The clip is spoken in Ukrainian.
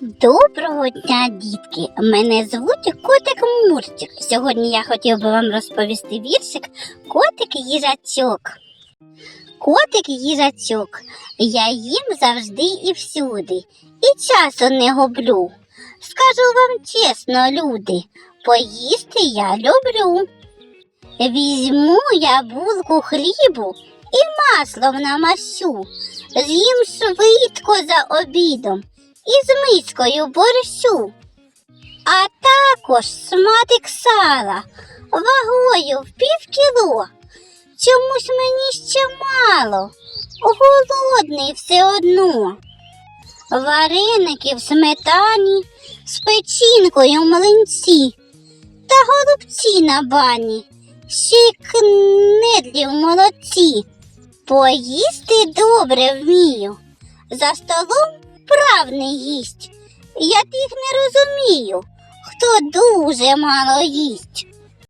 Доброго дня, дітки! Мене звуть Котик Мурчик. Сьогодні я хотів би вам розповісти віршик Котик їжачок. Котик їжачок, я їм завжди і всюди, і часу не гублю. Скажу вам чесно, люди, поїсти я люблю. Візьму я булку хлібу і маслом намащу, з'їм швидко за обідом із мискою борщу, а також сматик сала вагою в півкіло. Чомусь мені ще мало, голодний все одно. Вареники в сметані з печінкою млинці та голубці на бані, ще й кнедлі в молоці. Поїсти добре вмію. За столом прав гість. Я тих не розумію, хто дуже мало їсть.